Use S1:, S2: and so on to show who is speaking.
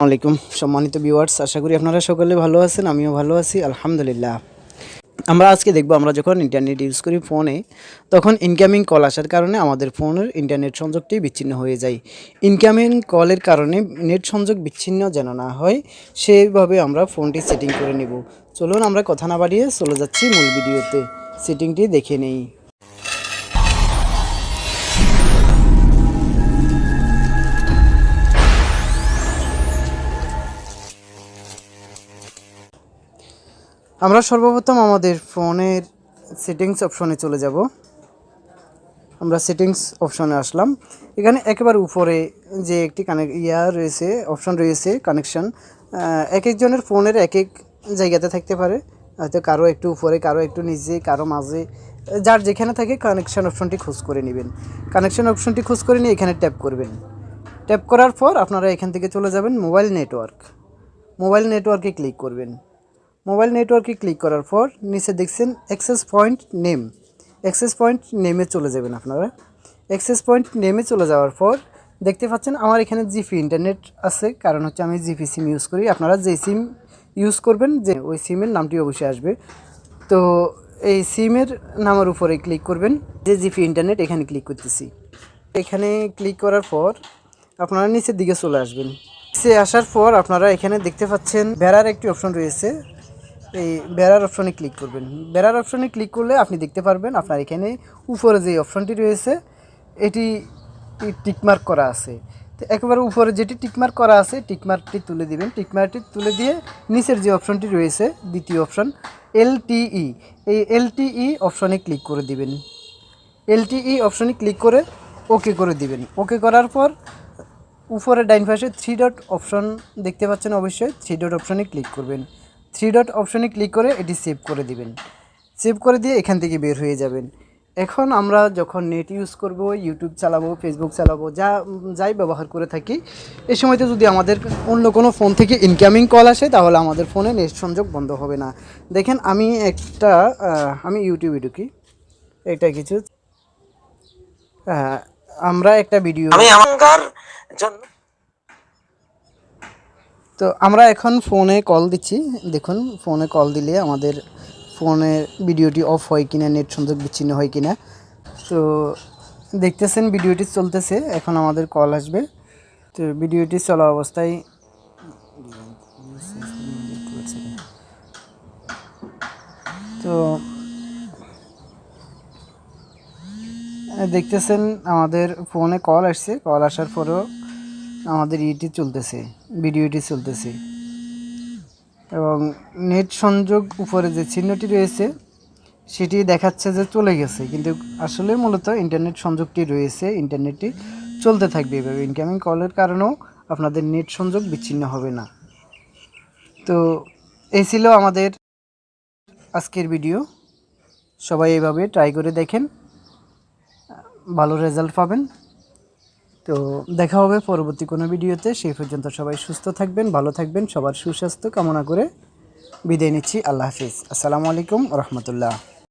S1: আলাইকুম সম্মানিত ভিউয়ার্স আশা করি আপনারা সকলে ভালো আছেন, আমিও ভালো আছি, আলহামদুলিল্লাহ। আমরা আজকে দেখব, আমরা যখন ইন্টারনেট ইউজ করি ফোনে তখন ইনকামিং কল আসার কারণে আমাদের ফোনের ইন্টারনেট সংযোগটি বিচ্ছিন্ন হয়ে যায়। ইনকামিং কলের কারণে নেট সংযোগ বিচ্ছিন্ন যেন না হয়, সেইভাবে আমরা ফোনটি সেটিং করে নেব। চলুন, আমরা কথা না বাড়িয়ে চলে যাচ্ছি মূল ভিডিওতে সেটিংটি দেখে নেই। আমরা সর্বপ্রথম আমাদের ফোনের সেটিংস অপশনে চলে যাব। আমরা সেটিংস অপশনে আসলাম। এখানে একেবারে উপরে যে একটি কানেক ইয়া রয়েছে, অপশন রয়েছে, কানেকশন। এক একজনের ফোনের এক এক জায়গাতে থাকতে পারে। হয়তো কারও একটু উপরে, কারও একটু নিচে, কারও মাঝে। যার যেখানে থাকে কানেকশন অপশনটি খোঁজ করে নেবেন। কানেকশন অপশনটি খোঁজ করে নিয়ে এখানে ট্যাপ করবেন। ট্যাপ করার পর আপনারা এখান থেকে চলে যাবেন মোবাইল নেটওয়ার্ক। মোবাইল নেটওয়ার্কে ক্লিক করবেন। মোবাইল নেটওয়ার্কে ক্লিক করার পর নিচে দেখছেন access point name access point নেমে চলে যাবেন আপনারা। অ্যাক্সেস পয়েন্ট নেমে চলে যাওয়ার পর দেখতে পাচ্ছেন আমার এখানে জিপি ইন্টারনেট আছে। কারণ হচ্ছে আমি জিপি সিম ইউজ করি। আপনারা যে সিম ইউজ করবেন, যে ওই সিমের নামটি অবশ্যই আসবে। তো এই সিমের নামের উপরে ক্লিক করবেন, যে জিপি ইন্টারনেট এখানে ক্লিক করতেছি। এখানে ক্লিক করার পর আপনারা নিচের দিকে চলে আসবেন। সে আসার পর আপনারা এখানে দেখতে পাচ্ছেন বেড়ার একটি অপশন রয়েছে। এই বেড়ার অপশনে ক্লিক করবেন। বেড়ার অপশনে ক্লিক করলে আপনি দেখতে পারবেন আপনার এখানে উপরে যে অপশনটি রয়েছে, এটি টিকমার্ক করা আছে। তো একেবারে উপরে যেটি টিকমার্ক করা আছে টিকমার্কটি তুলে দিবেন। টিকমার্কটি তুলে দিয়ে নিচের যে অপশনটি রয়েছে, দ্বিতীয় অপশন এলটিই এই এলটিই অপশনে ক্লিক করে দিবেন। এলটিই অপশনে ক্লিক করে ওকে করে দিবেন। ওকে করার পর উপরে ডাইন পাশে থ্রি ডট অপশন দেখতে পাচ্ছেন অবশ্যই থ্রি ডট অপশনে ক্লিক করবেন। থ্রি ডট অপশনে ক্লিক করে এটি সেভ করে দিবেন। সেভ করে দিয়ে এখান থেকে বের হয়ে যাবেন। এখন আমরা যখন নেট ইউজ করব ইউটিউব চালাবো ফেসবুক চালাবো যা যাই ব্যবহার করে থাকি এই সময়তে যদি আমাদের অন্য কোনো ফোন থেকে ইনকামিং কল আসে তাহলে আমাদের ফোনে নেট সংযোগ বন্ধ হবে না। দেখেন আমি একটা আমি ইউটিউবে ঢুকি। এটা কিছু আহ, আমরা একটা ভিডিও
S2: জন্য
S1: তো আমরা এখন ফোনে কল দিচ্ছি। দেখুন, ফোনে কল দিলে আমাদের ফোনে ভিডিওটি অফ হয় কিনা নেট সংযোগ বিচ্ছিন্ন হয় কিনা। তো দেখতেছেন, ভিডিওটি চলতেছে, এখন আমাদের কল আসবে। তো ভিডিওটি চলা অবস্থায় তো দেখতেছেন, আমাদের ফোনে কল আসছে। কল আসার পরেও আমাদের ইটি চলতেছে ভিডিওটি চলতেছে। এবং নেট সংযোগ উপরে যে চিহ্নটি রয়েছে, সেটি দেখাচ্ছে যে চলে গেছে। কিন্তু আসলে মূলত ইন্টারনেট সংযোগটি রয়েছে, ইন্টারনেটটি চলতে থাকবে এভাবে। ইনকামিং কলের কারণেও আপনাদের নেট সংযোগ বিচ্ছিন্ন হবে না। তো এই ছিল আমাদের আজকের ভিডিও। সবাই এভাবে ট্রাই করে দেখেন, ভালো রেজাল্ট পাবেন। তো দেখা হবে পরবর্তী কোনো ভিডিওতে। সেই পর্যন্ত সবাই সুস্থ থাকবেন, ভালো থাকবেন, সবার সুস্বাস্থ্য কামনা করে বিদায় নিচ্ছি। আল্লাহ হাফিজ। আসসালামু আলাইকুম রহমতুল্লাহ।